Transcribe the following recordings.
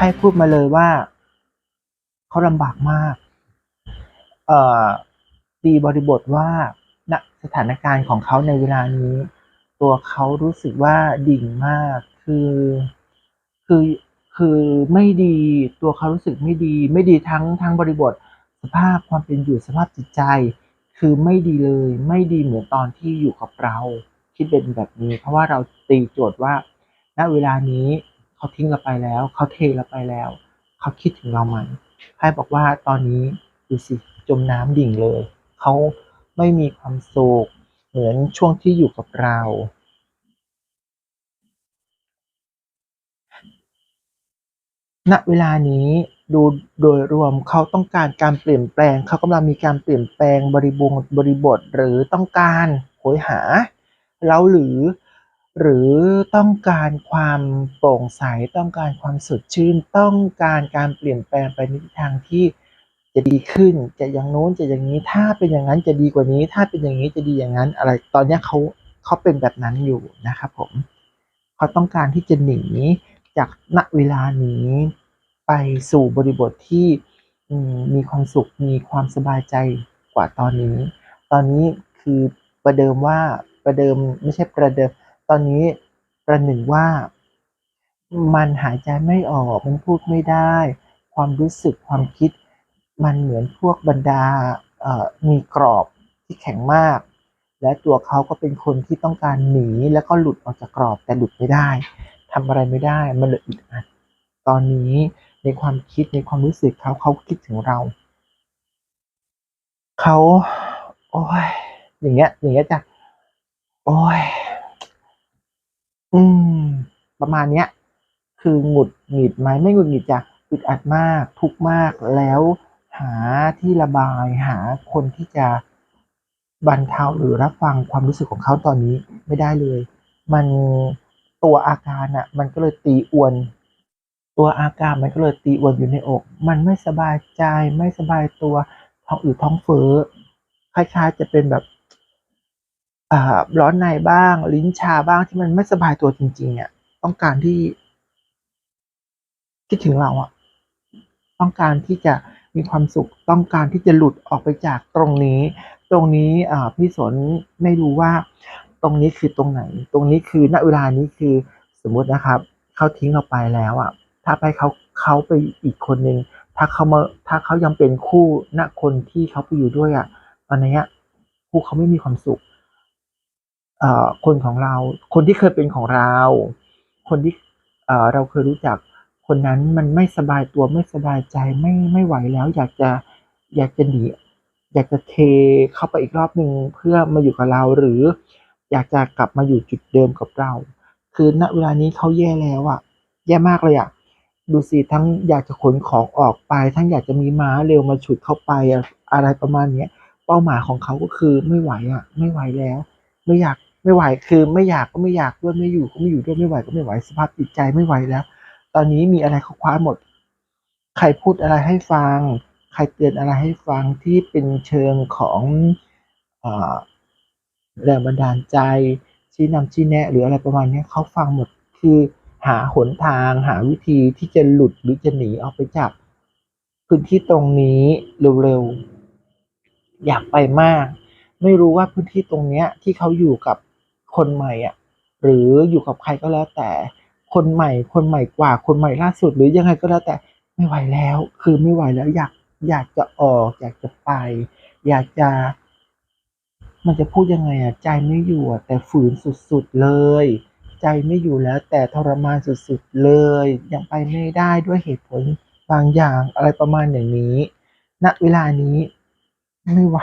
พ่พูดมาเลยว่า เขาลำบากมาก เอ่อตีบริบทว่าณสถานการณ์ของเขาในเวลานี้ ตัวเขารู้สึกว่าดิ่งมาก คือ คือคือไม่ดีตัวเขารู้สึกไม่ดี ไม่ดีทั้งทั้งบริบท สภาพความเป็นอยู่สภาพจิตใจ คือไม่ดีเลย ไม่ดีเหมือนตอนที่อยู่กับเรา คิดเป็นแบบนี้ เพราะว่าเราตีโจทย์ว่า ณเวลานี้ เขาทิ้งเราไปแล้ว เขาเทเราไปแล้ว เขาคิดถึงเราไหมไพ่บอกว่าตอนนี้ดูสิจมน้ำดิ่งเลย เขาไม่มีความสุขเหมือนช่วงที่อยู่กับเราณเวลานี้ดูโดยรวมเขาต้องการการเปลี่ยนแปลง เขากำลังมีการเปลี่ยนแปลงบริบทบริบทหรือต้องการโหยหาเราหรือ หรือต้องการความโปร่งใสต้องการความสดชื่น ต้องการการเปลี่ยนแปลงไปในทิศทางที่จะดีขึ้นจะอย่างโน้นจะอย่างนี้ถ้าเป็นอย่างนั้นจะดีกว่านี้ ถ้าเป็นอย่างนี้จะดีอย่างนั้น อะไรตอนนี้เขาเขาเป็นแบบนั้นอยู่นะครับผมเขาต้องการที่จะหนีจากณเวลานี้ไปสู่บริบทที่มีความสุขมีความสบายใจกว่าตอนนี้ ตอนนี้คือประเดิมว่าประเดิมไม่ใช่ประเดิม ตอนนี้ประหนึ่งว่า มันหายใจไม่ออกมันพูดไม่ได้ ความรู้สึกความคิด มันเหมือนพวกบรรดาเอ่อมีกรอบที่แข็งมาก และตัวเขาก็เป็นคนที่ต้องการหนีแล้วก็หลุดออกจากกรอบแต่หลุดไม่ได้ทำอะไรไม่ได้มันเลยอึดอัดตอนนี้ในความคิดในความรู้สึกเขาเขาคิดถึงเราเขาโอ้ยอย่างเงี้ยอย่างเงี้ยจ้ะโอ้ย อืม ประมาณเนี้ย คือหงุดหงิดไหมไม่หงุดหงิดจ้ะอึดอัดมากทุกมากแล้ว หาที่ระบายหาคนที่จะบรรเทาหรือรับฟังความรู้สึกของเขาตอนนี้ไม่ได้เลย มันตัวอาการอะ มันก็เลยตีอวน ตัวอาการมันก็เลยตีอวนอยู่ในอก มันไม่สบายใจไม่สบายตัวท้องอืดท้องเฟ้อคล้ายๆจะเป็นแบบ ร้อนในบ้าง ลิ้นชาบ้างที่มันไม่สบายตัวจริงๆอะต้องการที่ คิดถึงเราอะต้องการที่จะมีความสุขต้องการที่จะหลุดออกไปจากตรงนี้ ตรงนี้พี่สนไม่รู้ว่า ตรงนี้คือตรงไหน ตรงนี้คือณเวลานี้คือสมมุตินะครับเขาทิ้งเราไปแล้วอะ ถ้าไปเขาเขาไปอีกคนหนึ่งถ้าเขามาถ้าเขายังเป็นคู่ณคนที่เขาไปอยู่ด้วยอะตอนนี้คู่เขาไม่มีความสุข คนของเรา คนที่เคยเป็นของเรา คนที่เราเคยรู้จัก คนนั้นมันไม่สบายตัวไม่สบายใจไม่ไม่ไหวแล้ว อยากจะอยากจะหนีอยากจะเทเข้าไปอีกรอบหนึ่งเพื่อมาอยู่กับเราหรือ อยากจะกลับมาอยู่จุดเดิมกับเรา คือณเวลานี้เขาแย่แล้วอะแย่มากเลยอะดูสิทั้งอยากจะขนของออกไป ทั้งอยากจะมีม้าเร็วมาฉุดเข้าไปอะอะไรประมาณเนี้ย เป้าหมายของเขาก็คือไม่ไหวอะไม่ไหวแล้ว ไม่อยาก ไม่ไหวคือไม่อยากก็ไม่อยากด้วยไม่อยู่ก็ไม่อยู่ด้วยไม่ไหวก็ไม่ไหวสภาพจิตใจไม่ไหวแล้ว ตอนนี้มีอะไรเขาคว้าหมด ใครพูดอะไรให้ฟัง ใครเตือนอะไรให้ฟังที่เป็นเชิงของอแรงบันดาลใจชี้นำชี้แนะ หรืออะไรประมาณนี้เขาฟังหมดคือหาหนทางหาวิธีที่จะหลุดหรือจะหนีออกไปจากพื้นที่ตรงนี้เร็วๆอยากไปมาก ไม่รู้ว่าพื้นที่ตรงเนี้ยที่เขาอยู่กับ คนใหม่อะหรืออยู่กับใครก็แล้วแต่คนใหม่ คนใหม่กว่าคนใหม่ล่าสุด หรือยังไงก็แล้วแต่ไม่ไหวแล้ว คือไม่ไหวแล้วอยากอยากจะออก อยากจะไป อยากจะ มันจะพูดยังไงอะใจไม่อยู่อะแต่ฝืนสุดๆเลย ใจไม่อยู่แล้ว แต่ทรมานสุดๆเลย ยังไปไม่ได้ด้วยเหตุผลบางอย่างอะไรประมาณอย่างนี้ณเวลานี้ไม่ไหว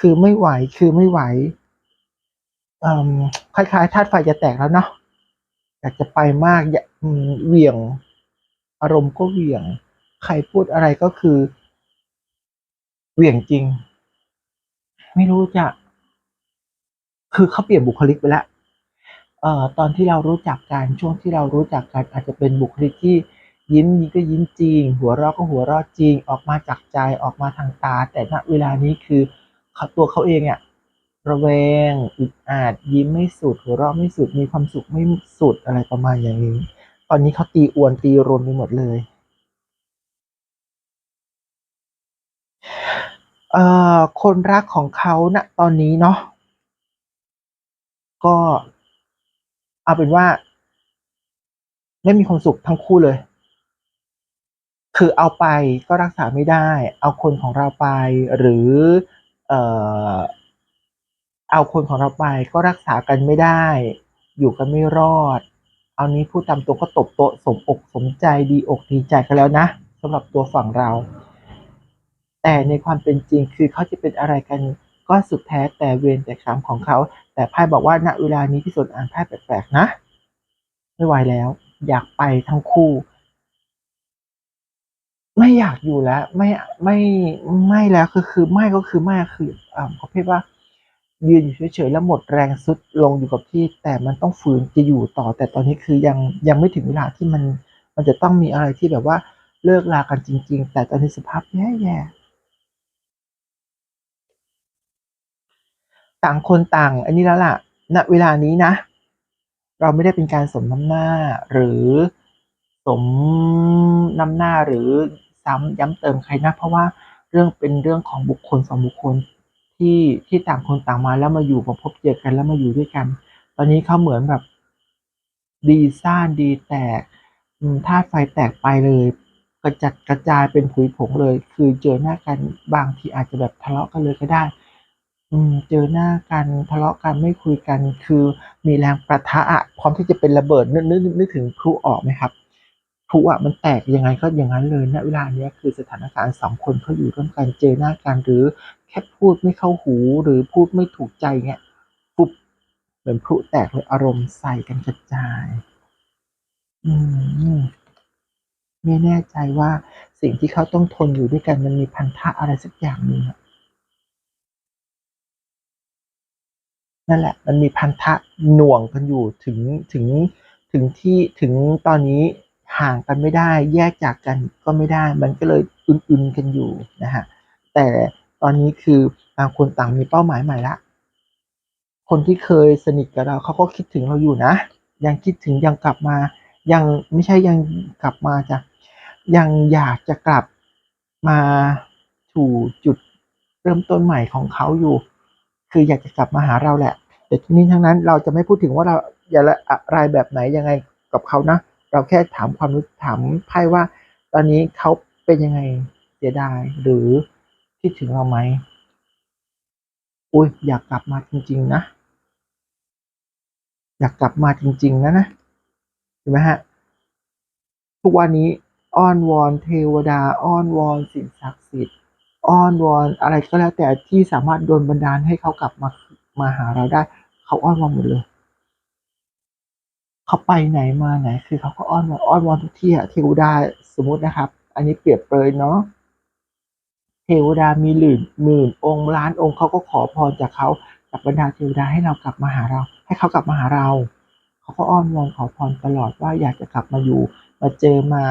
คือไม่ไหวคือไม่ไหว คล้ายๆธาตุไฟจะแตกแล้วเนาะอยากจะไปมากอยากเหวี่ยง อารมณ์ก็เหวี่ยง ใครพูดอะไรก็คือ เหวี่ยงจริง ไม่รู้จะ คือเขาเปลี่ยนบุคลิกไปแล้วเอ่อตอนที่เรารู้จักกันช่วงที่เรารู้จักกันอาจจะเป็นบุคลิกที่ยิ้มยิ้มก็ยิ้มจริง หัวเราะก็หัวเราะจริง ออกมาจากใจออกมาทางตา แต่ณเวลานี้คือเขาตัวเขาเองอะ ระแวงอึดอัดยิ้มไม่สุด หัวเราะไม่สุด มีความสุขไม่สุดอะไรประมาณอย่างนี้ ตอนนี้เขาตีอวนตีรนไปหมดเลยเอ่อคนรักของเขาณตอนนี้เนาะก็เอาเป็นว่า ไม่มีความสุขทั้งคู่เลย คือเอาไปก็รักษาไม่ได้ เอาคนของเราไปหรือ เอ่อ เอาคนของเราไปก็รักษากันไม่ได้ อยู่กันไม่รอด เอานี้พูดตามตรงก็ตบโต๊ะสมอกสมใจดีอกดีใจกันแล้วนะสำหรับตัวฝั่งเรา แต่ในความเป็นจริงคือเขาจะเป็นอะไรกันก็สุดแท้แต่เวรแต่กรรมของเขา แต่ไพ่บอกว่าณเวลานี้พี่สนอ่านไพ่แปลกๆนะ ไม่ไหวแล้ว อยากไปทั้งคู่ ไม่อยากอยู่แล้ว ไม่ไม่ไม่แล้วคือคือไม่ก็คือไม่คืออ่าประเภทว่า ยืนอยู่เฉยๆแล้วหมดแรงสุดลงอยู่กับที่ แต่มันต้องฝืนจะอยู่ต่อ แต่ตอนนี้คือยังยังไม่ถึงเวลาที่มัน มันจะต้องมีอะไรที่แบบว่าเลิกลากันจริง ๆ แต่ตอนนี้สภาพแย่ๆต่างคนต่าง อันนี้แล้วล่ะณเวลานี้นะ เราไม่ได้เป็นการสมน้ำหน้า หรือสมน้ำหน้าหรือซ้ำย้ำเติมใครนะ เพราะว่าเรื่องเป็นเรื่องของบุคคลสองบุคคล ที่ที่ต่างคนต่างมาแล้วมาอยู่มาพบเจอกันแล้วมาอยู่ด้วยกัน ตอนนี้เขาเหมือนแบบ ดีซ่านดีแตกธาตุไฟแตกไปเลย กระจัดกระจายเป็นผุยผงเลย คือเจอหน้ากันบางทีอาจจะแบบทะเลาะกันเลยก็ได้ อืม เจอหน้ากันทะเลาะกันไม่คุยกัน คือมีแรงประทะอะพร้อมที่จะเป็นระเบิดนึกนึกนึกถึงพลุออกไหมครับพลุอะมันแตกยังไงก็อย่างนั้นเลยณเวลาเนี้ยคือสถานการณ์สองคนเขาอยู่ร่วมกันเจอหน้ากันหรือ แค่พูดไม่เข้าหูหรือพูดไม่ถูกใจเงี้ยปุ๊บเหมือนพลุแตกเลยอารมณ์ใส่กันกระจาย อืมไม่แน่ใจว่าสิ่งที่เขาต้องทนอยู่ด้วยกันมันมีพันธะอะไรสักอย่างหนึ่งนั่นแหละ มันมีพันธะหน่วงกันอยู่ถึงถึงถึงที่ถึงตอนนี้ห่างกันไม่ได้ แยกจากกันก็ไม่ได้ มันก็เลยอึนๆกันอยู่นะฮะแต่ ตอนนี้คือต่างคนต่างมีเป้าหมายใหม่ละ คนที่เคยสนิทกับเราเขาก็คิดถึงเราอยู่นะ ยังคิดถึงยังกลับมา ยังไม่ใช่ยังกลับมาจ้ะยังอยากจะกลับมาสู่จุดเริ่มต้นใหม่ของเขาอยู่ คืออยากจะกลับมาหาเราแหละ แต่ทีนี้ทั้งนั้นเราจะไม่พูดถึงว่าเราอย่าละอะไรแบบไหนยังไงกับเขานะ เราแค่ถามความรู้ถามไพ่ว่า ตอนนี้เขาเป็นยังไงเสียดายหรือ คิดถึงเราไหมอุ้ยอยากกลับมาจริง ๆ นะ อยากกลับมาจริง ๆ นะนะเห็นไหมฮะ ทุกวันนี้อ้อนวอนเทวดาอ้อนวอนสิ่งศักดิ์สิทธิ์อ้อนวอนอะไรก็แล้วแต่ที่สามารถโดนบันดาลให้เขากลับมามาหาเราได้ เขาอ้อนวอนหมดเลยเขาไปไหนมาไหน คือเขาก็อ้อนวอนอ้อนวอนทุกที่อะเทวดาสมมตินะครับ อันนี้เปรียบเปรยเนาะ เทวดามีหมื่นหมื่นองค์ล้านองค์เขาก็ขอพรจากเขาจากบรรดาเทวดาให้เรากลับมาหาเรา ให้เขากลับมาหาเรา เขาก็อ้อนวอนขอพรตลอดว่าอยากจะกลับมาอยู่ มาเจอมา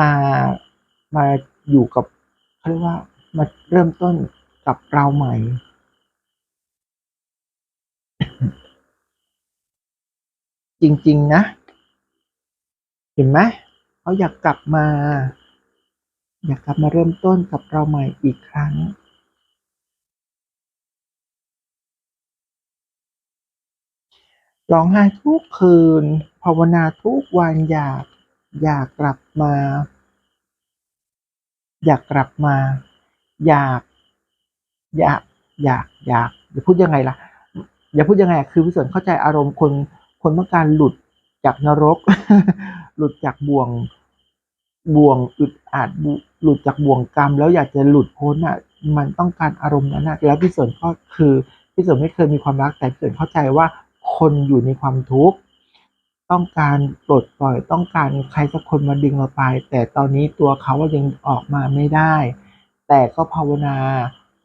มามาอยู่กับเขาเรียกว่ามาเริ่มต้นกับเราใหม่จริง ๆ นะ เห็นไหมเขาอยากกลับมา อยากกลับ มาเริ่มต้นกับเราใหม่อีกครั้งร้องไห้ทุกคืน ภาวนาทุกวันอยากอยากกลับมา อยากกลับมา อยาก อยาก อยาก อยากอย่าพูดยังไงล่ะ อย่าพูดยังไงคือพี่สนเข้าใจอารมณ์คนคนต้องการหลุดจากนรก หลุดจากบ่วงบ่วงอึดอัด หลุดจากบ่วงกรรม แล้วอยากจะหลุดพ้นอะมันต้องการอารมณ์นั้นนะแล้วพี่สนก็คือพี่สนไม่เคยมีความรักแต่พี่สนเข้าใจว่าคนอยู่ในความทุกข์ต้องการปลดปล่อยต้องการใครสักคนมาดึงเราไป แต่ตอนนี้ตัวเขายังออกมาไม่ได้ แต่ก็ภาวนา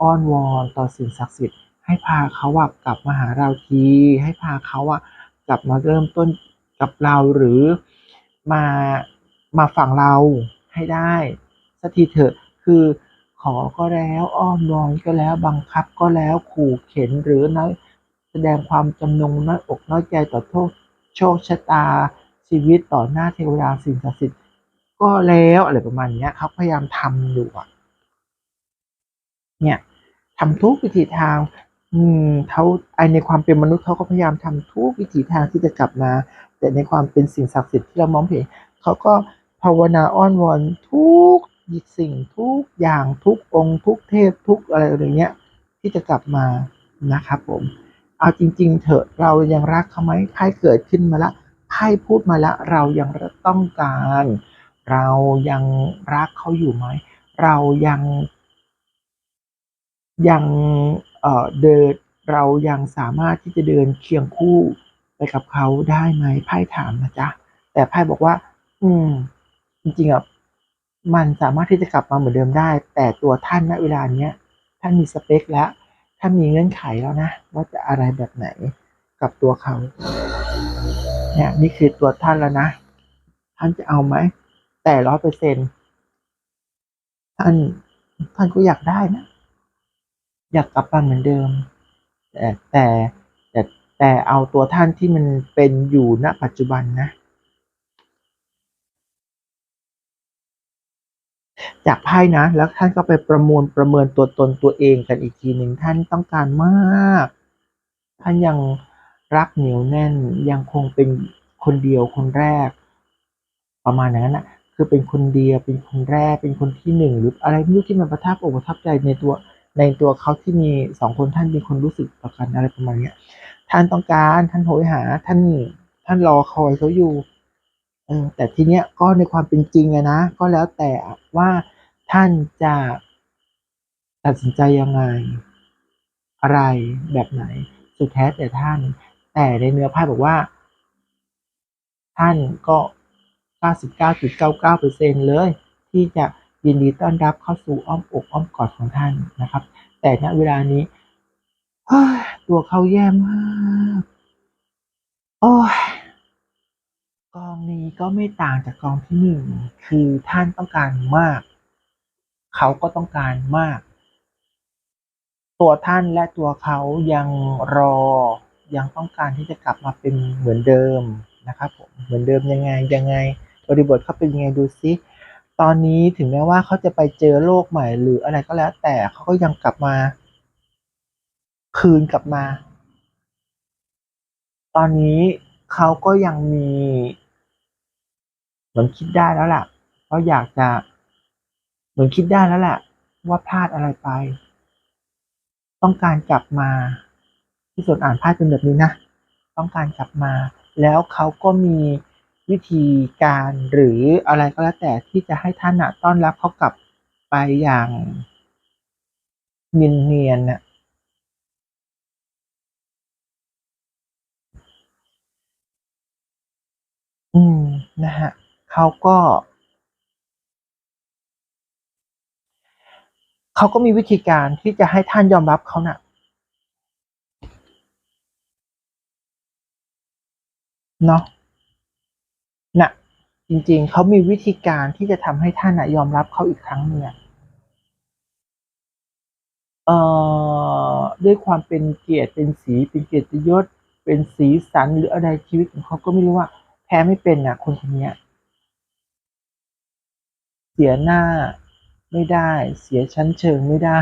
อ้อนวอนต่อสิ่งศักดิ์สิทธิ์ให้พาเขาอะกลับมาหาเราทีให้พาเขาอะกลับมาเริ่มต้นกับเราหรือมามาฝั่งเราให้ได้ สักทีเถอะคือขอก็แล้วอ้อนวอนก็แล้วบังคับก็แล้วขู่เข็นหรือน้อยแสดงความจำนงน้อยอกน้อยใจต่อโทษโชคชะตาชีวิตต่อหน้าเทวดาสิ่งศักดิ์สิทธิ์ก็แล้วอะไรประมาณนี้เขาพยายามทำอยู่อะเนี่ยทำทุกวิถีทาง อืมเขาไอในความเป็นมนุษย์เขาก็พยายามทำทุกวิถีทางที่จะกลับมา แต่ในความเป็นสิ่งศักดิ์สิทธิ์ที่เรามองเห็นเขาก็ภาวนาอ้อนวอนทุก สิ่งทุกอย่างทุกองค์ ทุกเทพทุกอะไรอย่างเงี้ยที่จะกลับมานะครับผมเอาจริง ๆ เถอะเรายังรักเขาไหมไพ่เกิดขึ้นมาละไพ่พูดมาล้วเรายังต้องการ เรายังรักเขาอยู่ไหมเรายังยังเอ่อเดินเรายังสามารถที่จะเดินเคียงคู่ไปกับเขาได้ไหมไพ่ถามนะจ๊ะแต่ไพ่บอกว่า อืม จริงๆอะ มันสามารถที่จะกลับมาเหมือนเดิมได้ แต่ตัวท่านณเวลาเนี้ยท่านมีสเปคแล้วท่านมีเงื่อนไขแล้วนะ ว่าจะอะไรแบบไหนกับตัวเขา เนี่ยนี่คือตัวท่านแล้วนะ ท่านจะเอาไหม แต่ร้อยเปอร์เซ็นท่านท่านก็อยากได้นะ อยากกลับมาเหมือนเดิม แต่แต่แต่แต่เอาตัวท่านที่มันเป็นอยู่ณปัจจุบันนะ จากไพ่นะ แล้วท่านก็ไปประมวลประเมินตัวตนตัวเองกันอีกทีหนึ่งท่านต้องการมาก ท่านยังรักเหนียวแน่นยังคงเป็นคนเดียวคนแรก ประมาณนั้นนะคือเป็นคนเดียวเป็นคนแรกเป็นคนที่หนึ่งหรืออะไรไม่รู้ที่มันประทับอกประทับใจในตัวในตัวเขาที่มีสองคนท่านมีคนรู้สึกต่อกันอะไรประมาณนี้ท่านต้องการท่านโหยหาท่านท่านรอคอยเขาอยู่ เออแต่ทีเนี้ยก็ในความเป็นจริงอะนะ ก็แล้วแต่ว่าท่านจะตัดสินใจยังไง อะไรแบบไหน สุดแท้แต่ท่าน แต่ในเนื้อไพ่บอกว่า ท่านก็ 99.99%เลย ที่จะยินดีต้อนรับเข้าสู่อ้อมอกอ้อมกอดของท่านนะครับ แต่ณเวลานี้ตัวเขาแย่มาก โอ้ย กองนี้ก็ไม่ต่างจากกองที่หนึ่งคือท่านต้องการมาก เขาก็ต้องการมาก ตัวท่านและตัวเขายังรอ ยังต้องการที่จะกลับมาเป็นเหมือนเดิมนะครับผมเหมือนเดิมยังไงยังไง บริบทเขาเป็นยังไงดูซิตอนนี้ถึงแม้ว่าเขาจะไปเจอโลกใหม่หรืออะไรก็แล้ว แต่เขาก็ยังกลับมา คืนกลับมา ตอนนี้ เขาก็ยังมีเหมือนคิดได้แล้วล่ะเขาอยากจะเหมือนคิดได้แล้วแหละว่าพลาดอะไรไป ต้องการกลับมา ที่ส่วนอ่านพลาดเป็นแบบนี้นะ ต้องการกลับมา แล้วเขาก็มีวิธีการหรืออะไรก็แล้วแต่ที่จะให้ท่านนะต้อนรับเขากลับไปอย่างเนียนๆน่ะ อืม นะฮะ เขาก็ เขาก็มีวิธีการที่จะให้ท่านยอมรับเขานะ่ะ เนาะนะจริงๆ เขามีวิธีการที่จะทำให้ท่านนะยอมรับเขาอีกครั้งหนึ่งเอ่อด้วยความเป็นเกียรติเป็นสีเป็นเกียรติยศ เป็นสีสันหรืออะไรชีวิตของเขาก็ไม่รู้ว่า แพ้ไม่เป็นนะคนคนนี้เสียหน้าไม่ได้ เสียชั้นเชิงไม่ได้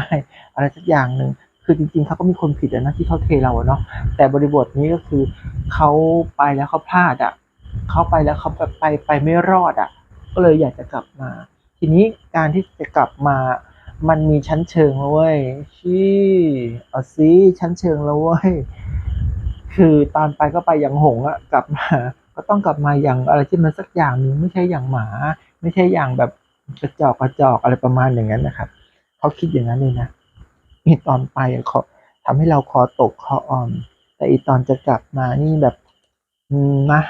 อะไรสักอย่างหนึ่งคือจริงๆเขาก็มีคนผิดนะที่เขาเทเราเนาะแต่บริบทนี้ก็คือเขาไปแล้วเขาพลาดอะเขาไปแล้วเขาแบบไปไปไม่รอดอะ ก็เลยอยากจะกลับมา ทีนี้การที่จะกลับมา มันมีชั้นเชิงแล้วเว้ยชี้เอาซิชั้นเชิงแล้วเว้ยคือตอนไปก็ไปอย่างหงอะกลับมา ก็ต้องกลับมาอย่างอะไรที่มันสักอย่างหนึ่งไม่ใช่อย่างหมา ไม่ใช่อย่างแบบกระจอกกระจอกอะไรประมาณอย่างนั้นนะครับเขาคิดอย่างนั้นเลยนะมีตอนไปเขาทำให้เราคอตกคออ่อน แต่อีตอนจะกลับมานี่แบบนะ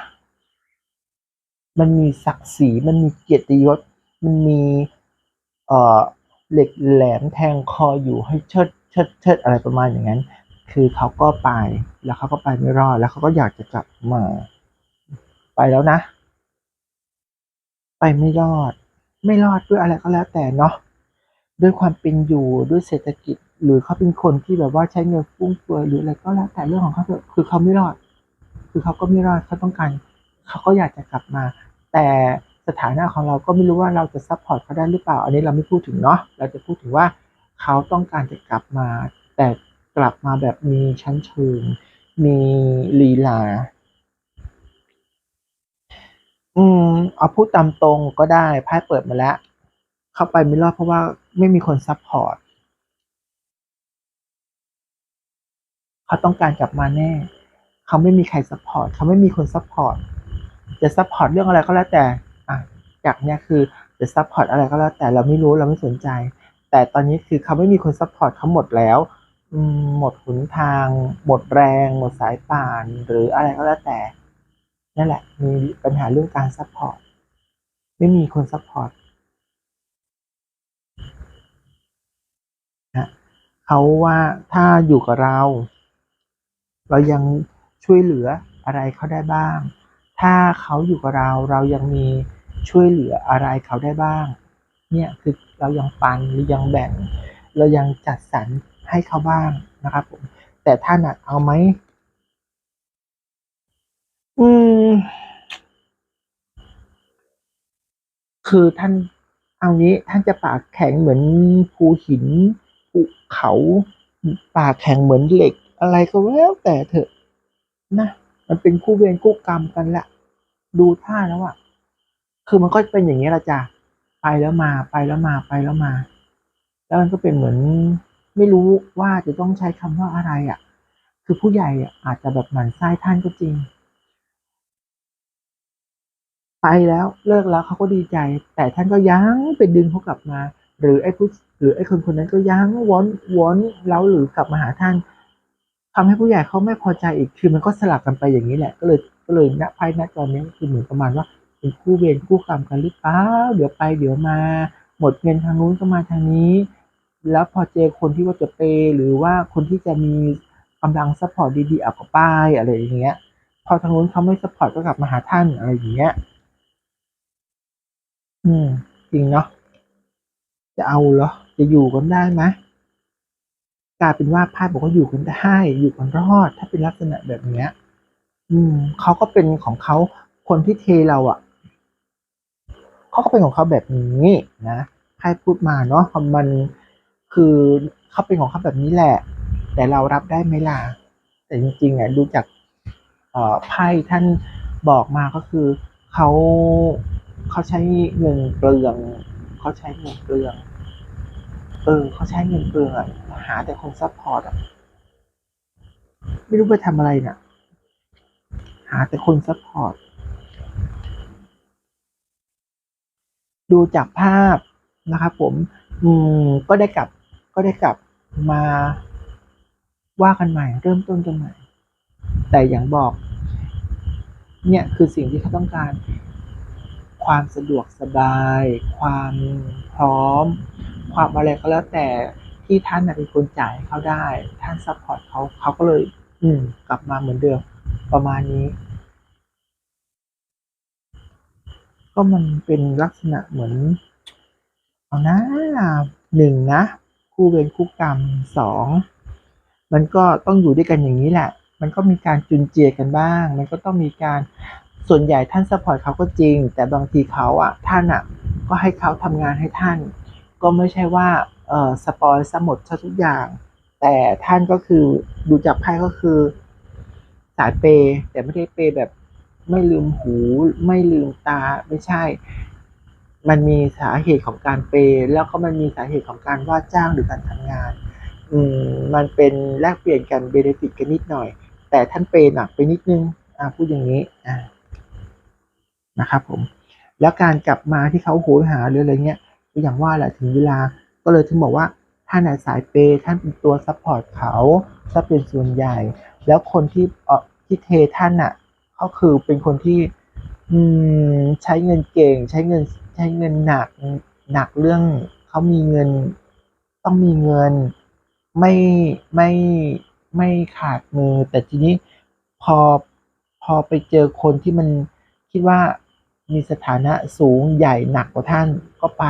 มันมีศักดิ์ศรีมันมีเกียรติยศ มันมีเอ่อเหล็กแหลมแทงคออยู่ให้เชิดเชิดเชิดอะไรประมาณอย่างนั้น คือเขาก็ไปแล้วเขาก็ไปไม่รอดแล้วเขาก็อยากจะกลับมา ไปแล้วนะ ไปไม่รอด ไม่รอดด้วยอะไรก็แล้วแต่เนาะด้วยความเป็นอยู่ด้วยเศรษฐกิจ หรือเขาเป็นคนที่แบบว่าใช้เงินฟุ่มเฟือยหรืออะไรก็แล้วแต่เรื่องของเขาเถอะคือเขาไม่รอด คือเขาก็ไม่รอดเขาต้องการเขาก็อยากจะกลับมา แต่สถานะของเราก็ไม่รู้ว่าเราจะซัพพอร์ตเขาได้หรือเปล่า อันนี้เราไม่พูดถึงเนาะเราจะพูดถึงว่าเขาต้องการจะกลับมา แต่กลับมาแบบมีชั้นเชิงมีลีลา อืมเอาพูดตามตรงก็ได้ไพ่เปิดมาแล้ว เข้าไปไม่รอดเพราะว่าไม่มีคนซัพพอร์ตเขาต้องการกลับมาแน่ เขาไม่มีใครซัพพอร์ตเขาไม่มีคนซัพพอร์ตจะซัพพอร์ตเรื่องอะไรก็แล้วแต่อะจากเนี้ยคือจะซัพพอร์ตอะไรก็แล้วแต่เราไม่รู้เราไม่สนใจ แต่ตอนนี้คือเขาไม่มีคนซัพพอร์ตเขาหมดแล้วหมดหนทาง หมดแรง หมดสายป่าน หรืออะไรก็แล้วแต่ นั่นแหละ มีปัญหาเรื่องการซัพพอร์ต ไม่มีคนซัพพอร์ตนะเขาว่าถ้าอยู่กับเรา เรายังช่วยเหลืออะไรเขาได้บ้าง ถ้าเขาอยู่กับเรา เรายังมีช่วยเหลืออะไรเขาได้บ้าง เนี่ยคือเรายังปันหรือยังแบ่ง เรายังจัดสรรให้เขาบ้างนะครับผม แต่ท่านอะเอาไหม อืม คือท่านเอางี้ท่านจะปากแข็งเหมือนภูหินภูเขาปากแข็งเหมือนเหล็ก อะไรก็แล้วแต่เถอะนะมันเป็นคู่เวรคู่กรรมกันแหละดูท่าแล้วอะคือมันก็เป็นอย่างนี้ละจ้ะไปแล้วมาไปแล้วมาไปแล้วมา แล้วมันก็เป็นเหมือน ไม่รู้ว่าจะต้องใช้คำว่าอะไรอะคือผู้ใหญ่อะอาจจะแบบหมั่นไส้ท่านก็จริง ไปแล้วเลิกแล้วเขาก็ดีใจ แต่ท่านก็ยังไปดึงเขากลับมา หรือไอ้ผู้หรือไอ้คนคนนั้นก็ยังวอนวอนแล้วหรือกลับมาหาท่านทำให้ผู้ใหญ่เขาไม่พอใจอีกคือมันก็สลับกันไปอย่างนี้แหละ ก็เลยก็เลยณไพ่ณตอนนี้คือเหมือนประมาณว่าเป็นคู่เวรคู่กรรมกันหรือเปล่าเดี๋ยวไปเดี๋ยวมา หมดเงินทางนู้นก็มาทางนี้ แล้วพอเจอคนที่ว่าจะเปหรือว่าคนที่จะมีกำลังซัพพอร์ตดีๆเอาก็ไป้ายอะไรอย่างเงี้ย พอทางนู้นเขาไม่ซัพพอร์ตก็กลับมาหาท่านอะไรอย่างเงี้ย อืม จริงเนาะจะเอาเหรอ จะอยู่กันได้ไหมกลายเป็นว่าไพ่บอกว่าอยู่กันได้อยู่กันรอด ถ้าเป็นลักษณะแบบเนี้ย อืมเขาก็เป็นของเขาคนที่เทเราอะเขาก็เป็นของเขาแบบนี้นะไพ่พูดมาเนาะมันคือเขาเป็นของเขาแบบนี้แหละ แต่เรารับได้ไหมล่ะแต่จริงๆอะดูจากไพ่ท่านบอกมาก็คือเขา เขาใช้เงินเปลือง เขาใช้เงินเปลือง เออ เขาใช้เงินเปลืองอะหาแต่คนซัพพอร์ตอะไม่รู้ไปทำอะไรน่ะ หาแต่คนซัพพอร์ต ดูจากภาพนะครับผม อืม ก็ได้กลับ ก็ได้กลับมาว่ากันใหม่ เริ่มต้นกันใหม่ แต่อย่างบอก เนี่ยคือสิ่งที่เขาต้องการ ความสะดวกสบาย ความพร้อม ความอะไรก็แล้วแต่ที่ท่านเป็นคนจ่ายให้เขาได้ ท่านซัพพอร์ตเขาเขาก็เลย อืม กลับมาเหมือนเดิมประมาณนี้ ก็มันเป็นลักษณะเหมือนเอานะหนึ่งนะคู่เวรคู่กรรมสองมันก็ต้องอยู่ด้วยกันอย่างนี้แหละ มันก็มีการจุนเจือกันบ้าง มันก็ต้องมีการ ส่วนใหญ่ท่านซัพพอร์ตเขาก็จริง แต่บางทีเขาอะท่านอะก็ให้เขาทำงานให้ท่าน ก็ไม่ใช่ว่าเออสปอยล์ซะหมดซะทุกอย่าง แต่ท่านก็คือดูจากไพ่ก็คือสายเปย์แต่ไม่ได้เปย์แบบไม่ลืมหูไม่ลืมตาไม่ใช่ มันมีสาเหตุของการเปย์แล้วก็มันมีสาเหตุของการว่าจ้างหรือการทำงาน อืมมันเป็นแลกเปลี่ยนกันเบเนฟิตกันนิดหน่อย แต่ท่านเปย์หนักไปนิดนึง อ่าพูดอย่างนี้อ่า นะครับผมแล้วการกลับมาที่เขาโหยหาหรืออะไรเงี้ยก็อย่างว่าแหละถึงเวลาก็เลยถึงบอกว่าท่านน่ะสายเปย์ท่านเป็นตัวซัพพอร์ตเขาซัเป็นส่วนใหญ่ แล้วคนที่เออที่เทท่านน่ะก็คือเป็นคนที่อืมใช้เงินเก่ง ใช้เงินใช้เงินหนักหนักเรื่องเขามีเงิน ต้องมีเงินไม่ไม่ไม่ขาดมือ แต่ทีนี้พอพอไปเจอคนที่มันคิดว่า มีสถานะสูงใหญ่หนักกว่าท่านก็ไป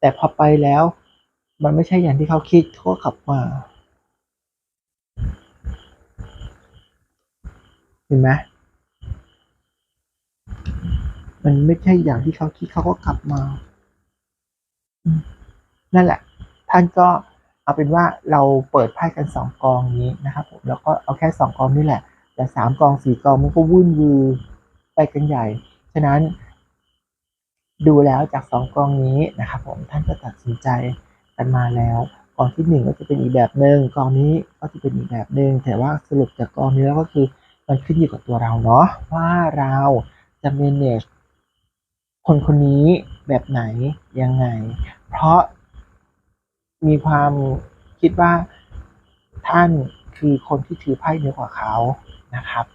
แต่พอไปแล้ว มันไม่ใช่อย่างที่เขาคิดเขาก็กลับมาเห็นไหมมันไม่ใช่อย่างที่เขาคิดเขาก็กลับมา นั่นแหละ ท่านก็เอาเป็นว่าเราเปิดไพ่กันสองกองนี้นะครับผมแล้วก็เอาแค่สองกองนี่แหละ แต่สามกองสี่กองมันก็วุ่นวือไปกันใหญ่ ฉะนั้นดูแล้วจากสองกองนี้นะครับผมท่านก็ตัดสินใจกันมาแล้วกองที่หนึ่งก็จะเป็นอีกแบบหนึ่งกองนี้ก็จะเป็นอีกแบบหนึ่งแต่ว่าสรุปจากกองนี้แล้วก็คือมันขึ้นอยู่กับตัวเราเนาะว่าเราจะ manage คนคนนี้แบบไหนยังไง เพราะมีความคิดว่าท่านคือคนที่ถือไพ่เหนือกว่าเขานะครับ